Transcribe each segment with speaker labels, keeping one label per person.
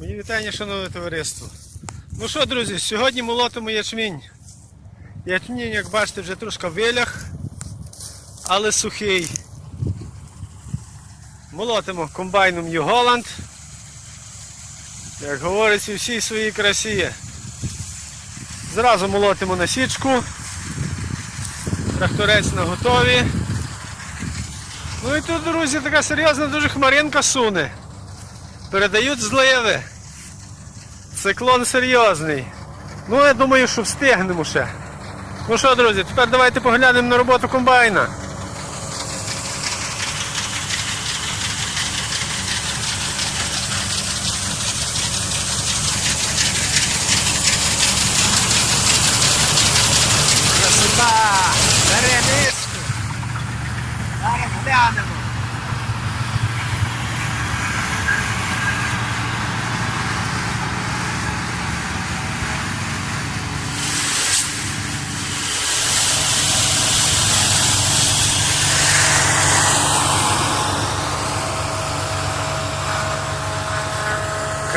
Speaker 1: Мені вітання, шановне товариство. Ну що, друзі, сьогодні молотимо ячмінь. Ячмінь, як бачите, вже трошки вилях, але сухий. Молотимо комбайном Юголанд. Як говориться, всій своїй красі. Зразу молотимо на січку. Тракторець на готові. Ну і тут, друзі, така серйозна дуже хмаринка суне. Передають зливи. Циклон серйозний. Ну, я думаю, що встигнемо ще. Ну що, друзі, тепер давайте поглянемо на роботу комбайна. Красота! Зараз глянемо.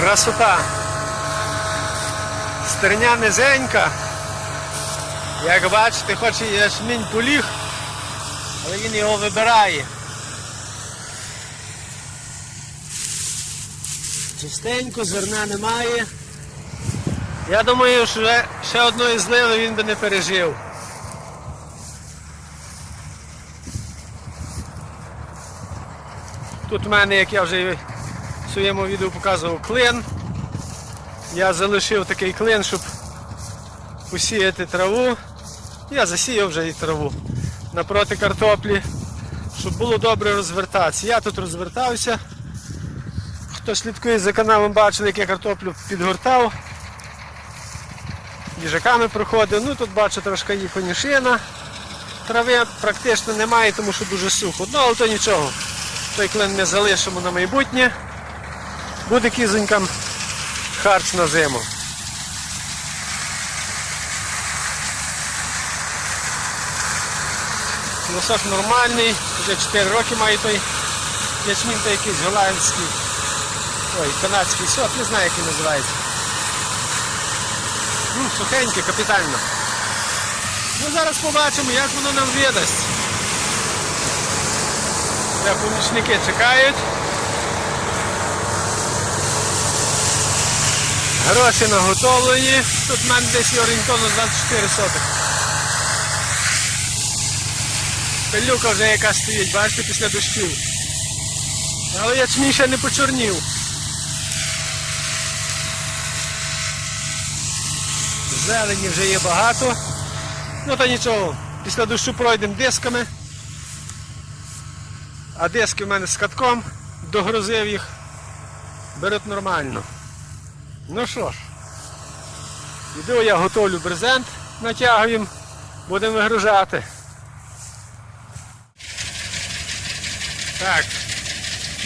Speaker 1: Красота. Стерня низенька. Як бачите, хоч і ячмінь поліг, але він його вибирає. Чистенько, зерна немає. Я думаю, що ще одної зливи він би не пережив. Тут в мене, як я вже в своєму відео показував, клин. Я залишив такий клин, щоб посіяти траву. Я засіяв вже і траву напроти картоплі, щоб було добре розвертатися. Я тут розвертався. Хто слідкує за каналом, бачили, як я картоплю підгортав. Їжаками проходив. Ну тут бачу трошки є конюшина. Трави практично немає, тому що дуже сухо. Ну, але то нічого. Той клин ми залишимо на майбутнє. Буде кізонькам харч на зиму. Носок нормальний, вже 4 роки має той ячмінь той якийсь голландський. Ой, канадський сорт, не знаю як він називається. Ну, сухенький, капітально. Ну зараз побачимо, як воно нам видасть. Де помічники чекають. Гроші наготовлені. Тут в мене десь орієнтовно 24 сотих. Пилюка вже яка стоїть, бачите, після дощів. Але ячмінь ще не почорнів. Зелені вже є багато. Ну та нічого, після дощу пройдемо дисками. А диски в мене з катком, догрузив їх, беруть нормально. Ну що ж, іду я готовлю брезент, натягуємо, будемо вигружати. Так,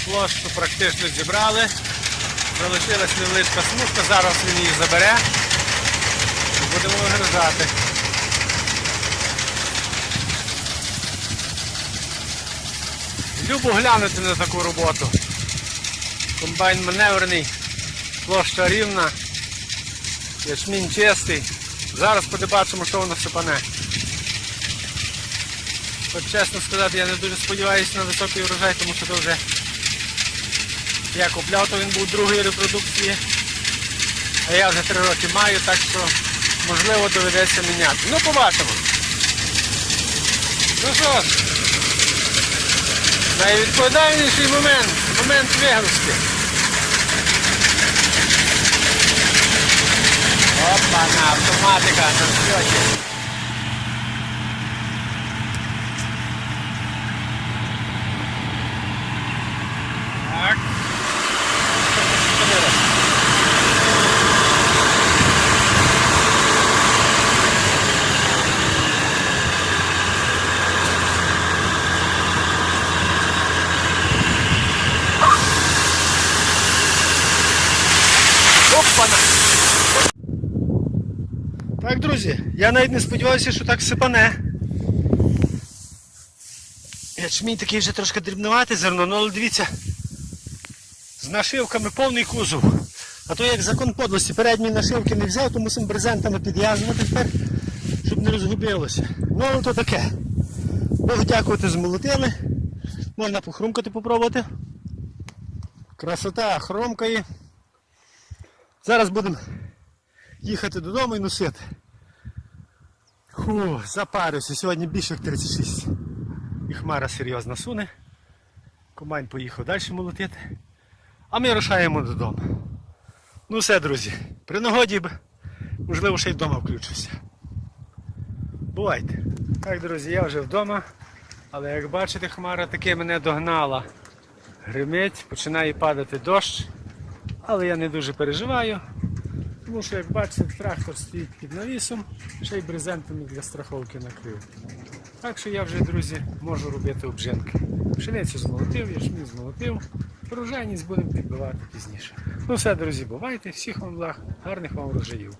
Speaker 1: площу практично зібрали. Залишилась невеличка смужка, зараз він її забере. Будемо вигружати. Любо глянути на таку роботу. Комбайн маневрений, площа рівна, ячмінь чистий. Зараз побачимо, що воно сипане. От чесно сказати, я не дуже сподіваюся на високий урожай, тому що це вже я купляв, то він був другої репродукції. А я вже три роки маю, так що можливо доведеться міняти. Ну побачимо. Ну що ж, найвідповідальніший момент, момент вигрузки. อปานามสมาธิการท่องเที่ยวเย็นปุ๊บก่อนน друзі, я навіть не сподівався, що так сипане. Ячмінь такий вже трошки дрібнуватий зерно, ну але дивіться, з нашивками повний кузов. А то як закон подлості, передні нашивки не взяв, то мусимо брезентами підв'язувати тепер, щоб не розгубилося. Ну, але то таке. Богу дякувати, змолотили. Можна похрумкати попробувати. Красота хромкає. Зараз будемо їхати додому і носити. Фу, запарився. Сьогодні більше як 36. І хмара серйозно суне. Комань поїхав далі молотити. А ми рушаємо додому. Ну все, друзі. При нагоді, можливо, ще й вдома включуся. Бувайте. Так, друзі, я вже вдома. Але як бачите, хмара таки мене догнала. Гримить, починає падати дощ. Але я не дуже переживаю. Тому що, як бачите, трактор стоїть під навісом, ще й брезентами для страховки накрив. Так що я вже, друзі, можу робити обжинки. Пшеницю змолотив, ячмінь змолотив. Врожайність будемо підбивати пізніше. Ну все, друзі, бувайте, всіх вам благ, гарних вам врожаїв.